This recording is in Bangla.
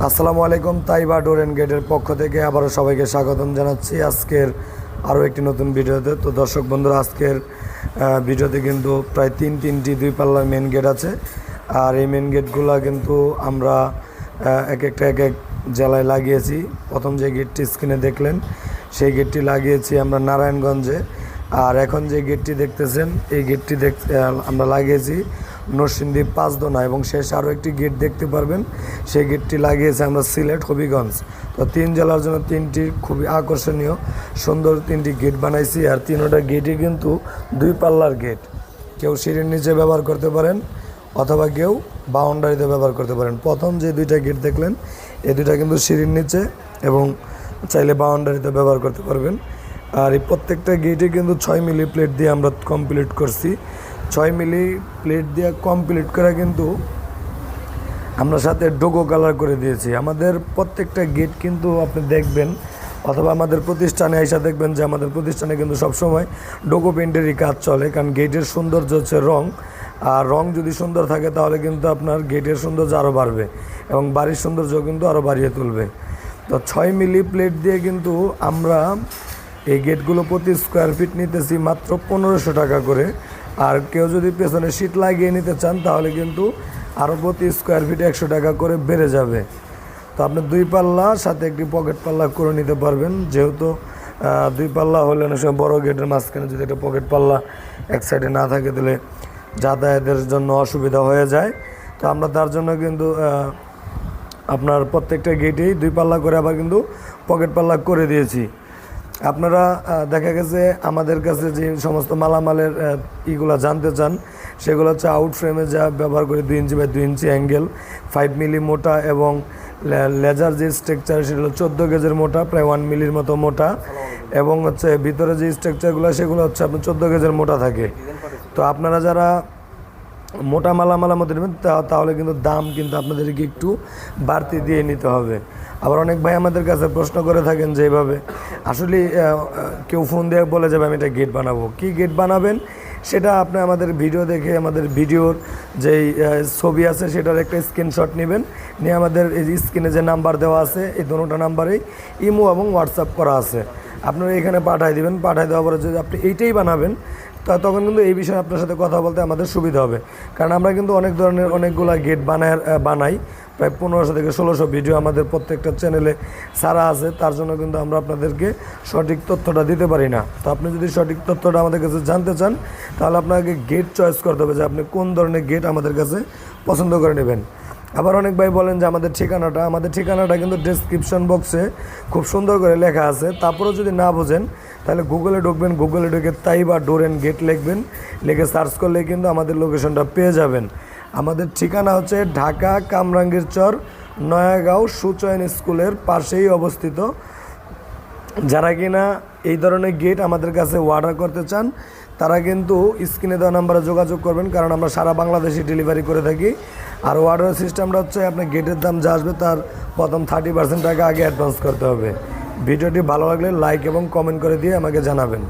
আসসালামু আলাইকুম, তাইবা ডোর অ্যান্ড গেটের পক্ষ থেকে আবারও সবাইকে স্বাগতম জানাচ্ছি আজকের আরও একটি নতুন ভিডিওতে। তো দর্শক বন্ধুরা, আজকের ভিডিওতে কিন্তু প্রায় তিন তিনটি দুই পাল্লার মেন গেট আছে। আর এই মেন গেটগুলো কিন্তু আমরা এক একটা এক এক জেলায় লাগিয়েছি। প্রথম যে গেটটি স্ক্রিনে দেখলেন, সেই গেটটি লাগিয়েছি আমরা নারায়ণগঞ্জে। আর এখন যে গেটটি দেখতেছেন, এই গেটটি দেখ আমরা লাগিয়েছি নরসিংদী পাঁচদোনা এবং শেষ আরও একটি গেট দেখতে পারবেন। সেই গেটটি লাগিয়েছে আমরা সিলেট, হবিগঞ্জ। তো তিন জেলার জন্য তিনটি খুবই আকর্ষণীয়, সুন্দর তিনটি গেট বানাইছি আর তিনোটা গেটই কিন্তু দুই পাল্লার গেট। কেউ সিঁড়ির নিচে ব্যবহার করতে পারেন অথবা কেউ বাউন্ডারিতে ব্যবহার করতে পারেন। প্রথম যে দুইটা গেট দেখলেন, এই দুইটা কিন্তু সিঁড়ির নিচে এবং চাইলে বাউন্ডারিতে ব্যবহার করতে পারবেন। আর এই প্রত্যেকটা গেটে কিন্তু ছয় মিলি প্লেট দিয়ে আমরা কমপ্লিট করছি। ছয় মিলি প্লেট দিয়ে কমপ্লিট করা কিন্তু আমরা সাথে ডোগো কালার করে দিয়েছি। আমাদের প্রত্যেকটা গেট কিন্তু আপনি দেখবেন, অথবা আমাদের প্রতিষ্ঠানে এসে দেখবেন যে আমাদের প্রতিষ্ঠানে কিন্তু সবসময় ডোগো পেন্টেরই কাজ চলে, কারণ গেটের সৌন্দর্য হচ্ছে রং, আর রং যদি সুন্দর থাকে তাহলে কিন্তু আপনার গেটের সৌন্দর্য আরও বাড়বে এবং বাড়ির সৌন্দর্য কিন্তু আরও বাড়িয়ে তুলবে। তো ছয় মিলি প্লেট দিয়ে কিন্তু আমরা এই গেটগুলো প্রতি স্কোয়ার ফিট নিতেছি মাত্র পনেরোশো টাকা করে। আর কেউ যদি পেছনে সিট লাগিয়ে নিতে চান, তাহলে কিন্তু আরও প্রতি স্কোয়ার ফিট একশো টাকা করে বেড়ে যাবে। তো আপনি দুই পাল্লা, সাথে একটি পকেট পাল্লা করে নিতে পারবেন। যেহেতু দুই পাল্লা হলে অনেক সময় বড়ো গেটের মাঝখানে যদি একটা পকেট পাল্লা এক সাইডে না থাকে, তাহলে যাতায়াতের জন্য অসুবিধা হয়ে যায়। তো আমরা তার জন্য কিন্তু আপনার প্রত্যেকটা গেটেই দুই পাল্লা করে আবার কিন্তু পকেট পাল্লা করে দিয়েছি। আপনারা দেখা গেছে আমাদের কাছে যে সমস্ত মালামালের ইগুলা জানতে চান, সেগুলো হচ্ছে আউট ফ্রেমে যা ব্যবহার করি দুই ইঞ্চি বাই দুই ইঞ্চি অ্যাঙ্গেল ফাইভ মিলি মোটা এবং লেজার যে স্ট্রাকচার সেটা হলো চোদ্দ গেজের মোটা, প্রায় ওয়ান মিলির মতো মোটা। এবং হচ্ছে ভিতরে যে স্ট্রাকচারগুলো সেগুলো হচ্ছে আপনার চোদ্দ গেজের মোটা থাকে। তো আপনারা যারা মোটা মালামালার মধ্যে নেবেন তাহলে কিন্তু দাম কিন্তু আপনাদেরকে একটু বাড়তি দিয়ে নিতে হবে। আবার অনেক ভাই আমাদের কাছে প্রশ্ন করে থাকেন যে এইভাবে, আসলে কেউ ফোন দিয়ে বলে যাবে আমি এটা গেট বানাবো। কি গেট বানাবেন? সেটা আপনি আমাদের ভিডিও দেখে, আমাদের ভিডিওর যেই ছবি আছে, সেটার একটা স্ক্রিনশট নেবেন। নিয়ে আমাদের এই স্ক্রিনে যে নাম্বার দেওয়া আছে, এই দুটো নাম্বারেই ইমো এবং হোয়াটসঅ্যাপ করা আছে। আপনারা এখানে পাঠাই দিবেন। পাঠাই দেওয়ার পরে যদি আপনি এইটাই বানাবেন, তা তখন কিন্তু এই বিষয়ে আপনার সাথে কথা বলতে আমাদের সুবিধা হবে। কারণ আমরা কিন্তু অনেক ধরনের, অনেকগুলা গেট বানায় বানাই। প্রায় পনেরোশো থেকে ষোলোশো ভিডিও আমাদের প্রত্যেকটা চ্যানেলে সারা আছে, তার জন্য কিন্তু আমরা আপনাদেরকে সঠিক তথ্যটা দিতে পারি না। তো আপনি যদি সঠিক তথ্যটা আমাদের কাছে জানতে চান, তাহলে আপনাকে গেট চয়েস করতে হবে যে আপনি কোন ধরনের গেট আমাদের কাছে পছন্দ করে নেবেন। আবার অনেক ভাই বলেন যে আমাদের ঠিকানাটা আমাদের ঠিকানাটা কিন্তু ডেসক্রিপশন বক্সে খুব সুন্দর করে লেখা আছে। তারপরেও যদি না বোঝেন, তাহলে গুগলে ঢুকবেন গুগলে ঢুকে তাই বা ডোর গেট লিখবেন, লিখে সার্চ করলে কিন্তু আমাদের লোকেশনটা পেয়ে যাবেন। আমাদের ঠিকানা হচ্ছে ঢাকা কামরাঙ্গীর চর নয়াগাঁও সুচয়ন স্কুলের পাশেই অবস্থিত। যারা কিনা এই ধরনের গেট আমাদের কাছে অর্ডার করতে চান, তারা কিন্তু স্ক্রিনে দেওয়া নাম্বারে যোগাযোগ করবেন, কারণ আমরা সারা বাংলাদেশে ডেলিভারি করে থাকি। আর অর্ডার সিস্টেমটা হচ্ছে আপনার গেটের দাম যা আসবে তার প্রথম থার্টি পার্সেন্ট টাকা আগে অ্যাডভান্স করতে হবে। ভিডিওটি ভালো লাগলে লাইক এবং কমেন্ট করে দিয়ে আমাকে জানাবেন।